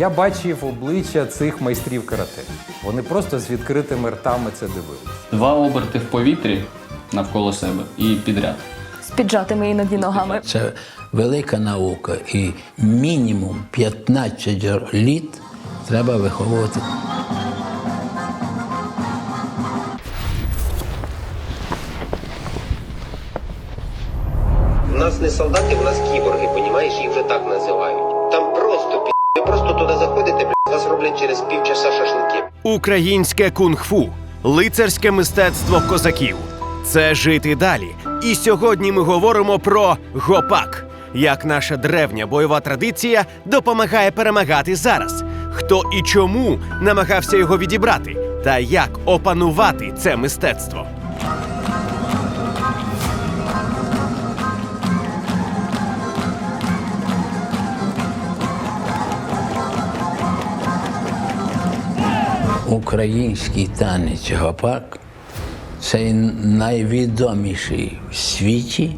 Я бачив обличчя цих майстрів карате. Вони просто з відкритими ртами це дивились. Два оберти в повітрі навколо себе і підряд. З піджатими іноді ногами. Це велика наука, і мінімум 15 літ треба виховувати. У нас не солдати, у нас кіборги, понімаєш, їх вже так називають. Вас роблять через півчаса шашлики. Українське кунг-фу лицарське мистецтво козаків. Це жити далі. І сьогодні ми говоримо про гопак. Як наша древня бойова традиція допомагає перемагати зараз. Хто і чому намагався його відібрати, та як опанувати це мистецтво. Український танець гопак це найвідоміший в світі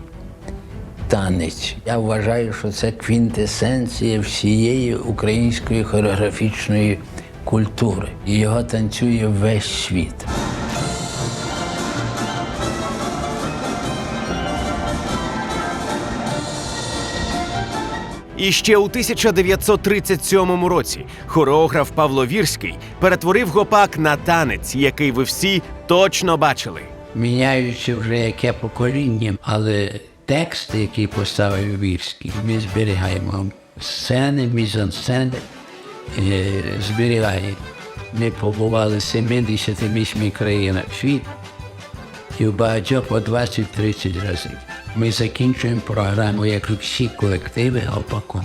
танець. Я вважаю, що це квінтесенція всієї української хореографічної культури. Його танцює весь світ. І ще у 1937 році хореограф Павло Вірський перетворив гопак на танець, який ви всі точно бачили. Міняючи вже яке покоління, але тексти, які поставив Вірський, ми зберігаємо сцени, мізансцени е, зберігаємо. Ми побували в 78 країнах світу і в багатьох по 20-30 разів. Ми закінчуємо програму, як всі колективи Алпаку,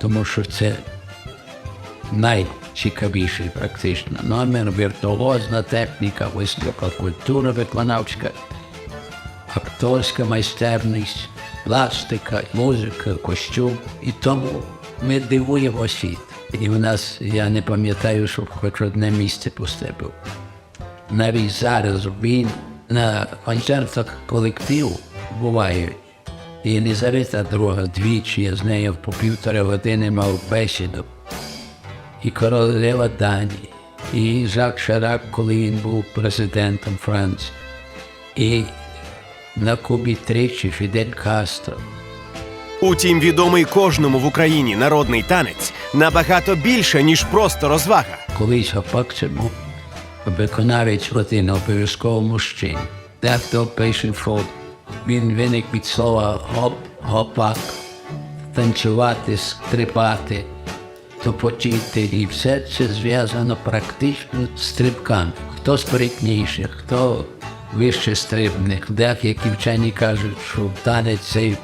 тому що це найцікавіший практично номер, віртуозна техніка, висока культура виконавська, акторська майстерність, пластика, музика, костюм. І тому ми дивуємо світ. І в нас, я не пам'ятаю, щоб хоч одне місце пусте було. Навіть зараз він на концертах колективу бувають. І Єлизавета друга двічі я з нею по півтори години мав бесіду і королева Данії, і Жак Шарак, коли він був президентом Франції, і на Кубі тричі Фідель Кастро. Утім, відомий кожному в Україні народний танець набагато більше, ніж просто розвага. Колись гопак це виконавець один, обов'язково мужчин. Дехто пише фото. Він виник від слова гоп, гопак, танцювати, стрибати, топотіти. І все це зв'язано практично з стрибками. Хто спритніший, хто вище стрибник. Деякі вчені кажуть, що танець цей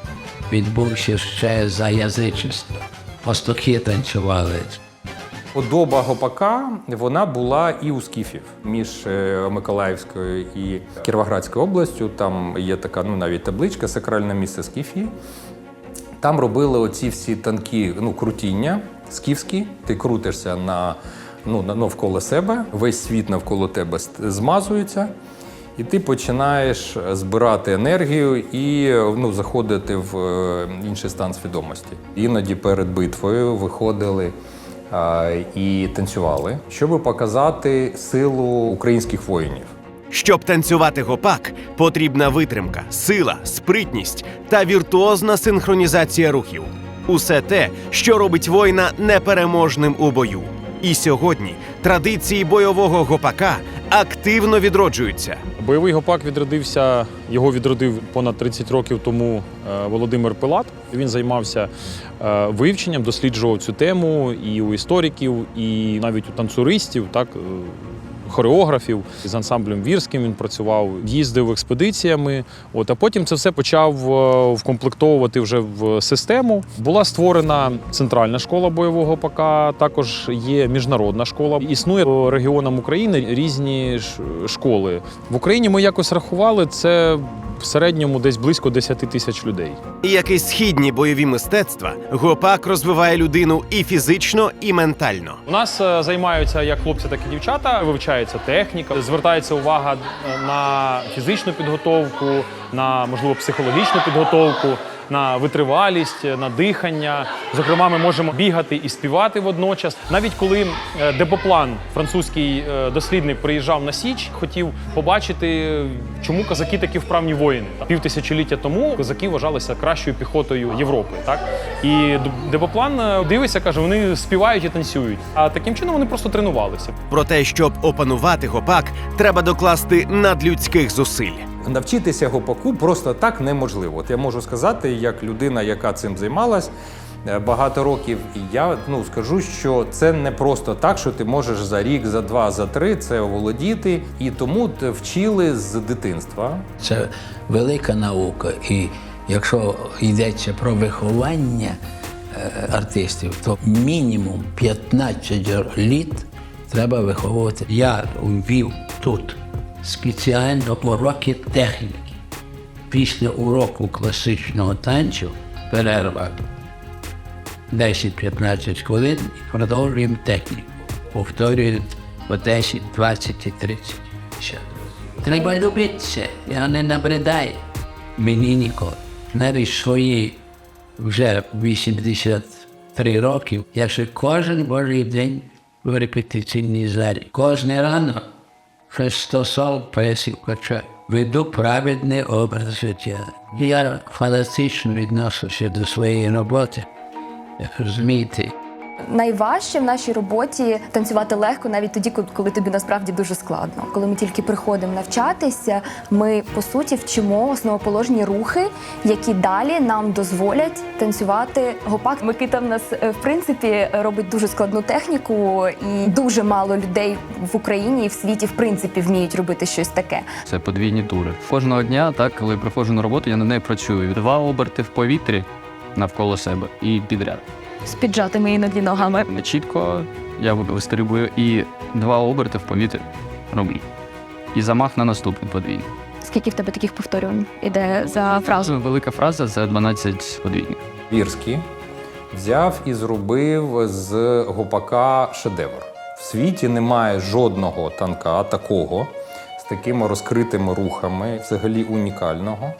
відбувся ще за язичество. Пастухи танцювали. Подоба гопака вона була і у скіфів між е, Миколаївською і Кіровоградською областю. Там є така ну навіть табличка сакральне місце скіфії. Там робили оці всі танки ну, крутіння скіфські. Ти крутишся на, ну, навколо себе, весь світ навколо тебе змазується. І ти починаєш збирати енергію і ну, заходити в е, інший стан свідомості. Іноді перед битвою виходили і танцювали, щоб показати силу українських воїнів. Щоб танцювати гопак, потрібна витримка, сила, спритність та віртуозна синхронізація рухів. Усе те, що робить воїна непереможним у бою. І сьогодні традиції бойового гопака активно відроджуються. Бойовий гопак відродився, його відродив понад 30 років тому е, Володимир Пилат. Він займався е, вивченням, досліджував цю тему і у істориків, і навіть у танцюристів, так. Хореографів з ансамблем Вірським він працював, їздив експедиціями. От а потім це все почав е, вкомплектовувати вже в систему. Була створена центральна школа бойового ПК, також є міжнародна школа. Існує по регіонам України різні школи. В Україні ми якось рахували це в середньому десь близько 10 тисяч людей. І як і східні бойові мистецтва, гопак розвиває людину і фізично, і ментально. У нас е, займаються як хлопці, так і дівчата. Вивчається техніка, звертається увага е, на фізичну підготовку, на можливо психологічну підготовку. На витривалість, на дихання. Зокрема, ми можемо бігати і співати водночас. Навіть коли е, Депоплан, французький е, дослідник, приїжджав на Січ, хотів побачити, чому козаки такі вправні воїни. Півтисячоліття тому козаки вважалися кращою піхотою Європи. Так і Депоплан е, дивиться, каже, вони співають і танцюють. А таким чином вони просто тренувалися. Про те, щоб опанувати гопак, треба докласти надлюдських зусиль. Навчитися гопаку просто так неможливо. От я можу сказати, як людина, яка цим займалась е, багато років, і я ну скажу, що це не просто так, що ти можеш за рік, за два, за три це оволодіти. І тому вчили з дитинства. Це велика наука. І якщо йдеться про виховання е, артистів, то мінімум 15 літ треба виховувати. Я ввів тут спеціально уроки техніки. Після уроку класичного танцю перерва 10-15 хвилин і продовжуємо техніку. Повторюємо по 10, 20 і 30. Ще. Треба любитися, я не набридаю. Мені ніколи. Навіть свої вже 83 роки, я ще кожен божий день в репетиційній залі. Кожне рано щось стосов песів. Веду праведний образ життя. Я фанатично відношуся до своєї роботи. Як розумієте, Найважче в нашій роботі танцювати легко, навіть тоді, коли- тобі насправді дуже складно. Коли ми тільки приходимо навчатися, ми по суті вчимо основоположні рухи, які далі нам дозволять танцювати гопак. Микита в нас е, в принципі робить дуже складну техніку, і дуже мало людей в Україні і в світі в принципі вміють робити щось таке. Це подвійні тури. Кожного дня, так, коли приходжу на роботу, я на неї працюю. Два оберти в повітрі навколо себе і підряд. З піджатими іноді ногами. Не чітко я вистрибую і два оберти в повітрі роблю. І замах на наступний подвійний. Скільки в тебе таких повторювань іде за фразу? Велика фраза це 12 подвійних. Вірський взяв і зробив з гопака шедевр. В світі немає жодного танка такого з такими розкритими рухами, взагалі унікального,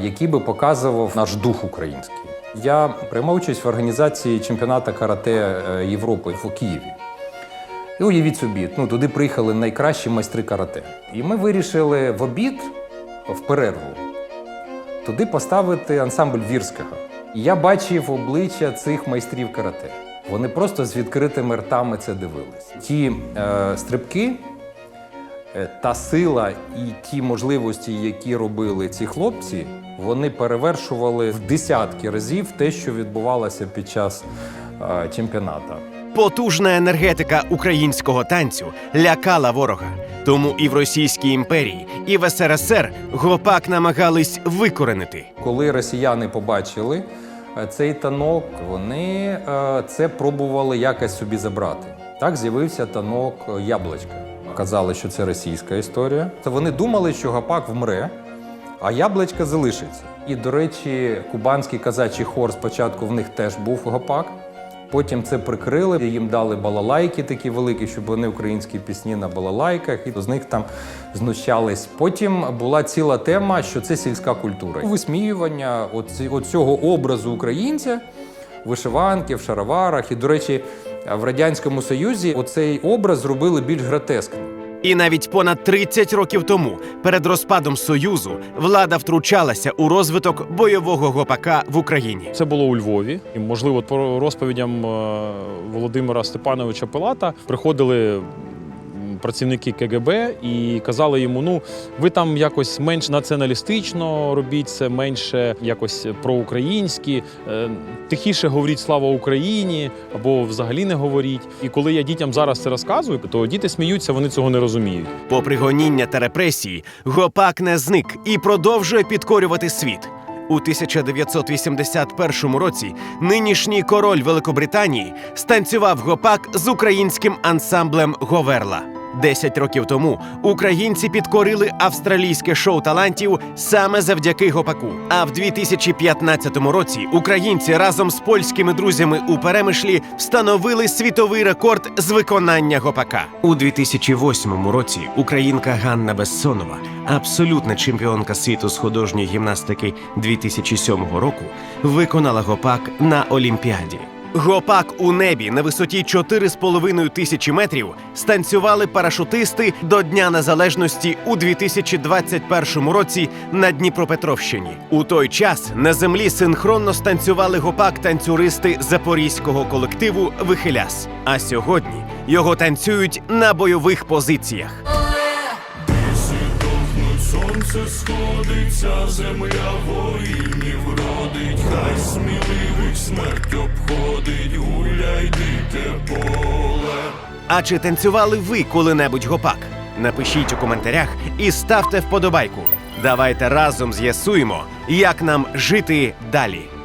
який би показував наш дух український. Я приймав участь в організації чемпіонату карате е, Європи в Києві. І уявіть собі, ну туди приїхали найкращі майстри карате. І ми вирішили в обід в перерву туди поставити ансамбль вірського. І я бачив обличчя цих майстрів карате. Вони просто з відкритими ртами це дивились. Ті е, стрибки, та сила і ті можливості, які робили ці хлопці, вони перевершували в десятки разів те, що відбувалося під час е, чемпіонату. Потужна енергетика українського танцю лякала ворога. Тому і в Російській імперії, і в СРСР гопак намагались викоренити. Коли росіяни побачили е, цей танок, вони е, це пробували якось собі забрати. Так з'явився танок е, яблучка. Казали, що це російська історія. То вони думали, що гапак вмре, а яблучка залишиться. І, до речі, кубанський казачий хор спочатку в них теж був гопак. Потім це прикрили, їм дали балалайки такі великі, щоб вони українські пісні на балалайках, і з них там знущались. Потім була ціла тема, що це сільська культура. Висміювання оці- оцього образу українця, вишиванки, в шароварах. І, до речі, в Радянському Союзі оцей образ зробили більш гротескним. І навіть понад 30 років тому, перед розпадом Союзу, влада втручалася у розвиток бойового гопака в Україні. Це було у Львові. І, можливо, по розповідям е, Володимира Степановича Пилата приходили працівники КГБ і казали йому: ну, ви там якось менш націоналістично робіть це, менше якось проукраїнські, е, тихіше говоріть слава Україні або взагалі не говоріть. І коли я дітям зараз це розказую, то діти сміються, вони цього не розуміють. Попри гоніння та репресії, гопак не зник і продовжує підкорювати світ. У 1981 році нинішній король Великобританії станцював гопак з українським ансамблем Говерла. Десять років тому українці підкорили австралійське шоу талантів саме завдяки гопаку. А в 2015 році українці разом з польськими друзями у перемишлі встановили світовий рекорд з виконання гопака. У 2008 році українка Ганна Бессонова, абсолютна чемпіонка світу з художньої гімнастики 2007 року, виконала гопак на Олімпіаді. Гопак у небі на висоті 4,5 тисячі метрів станцювали парашутисти до Дня Незалежності у 2021 році на Дніпропетровщині. У той час на землі синхронно станцювали гопак танцюристи запорізького колективу Вихиляс. А сьогодні його танцюють на бойових позиціях. Сонце сходиться, земля воїнів родить, хай сміливих смерть обходить, гуляй дите поле. А чи танцювали ви коли-небудь гопак? Напишіть у коментарях і ставте вподобайку. Давайте разом з'ясуємо, як нам жити далі.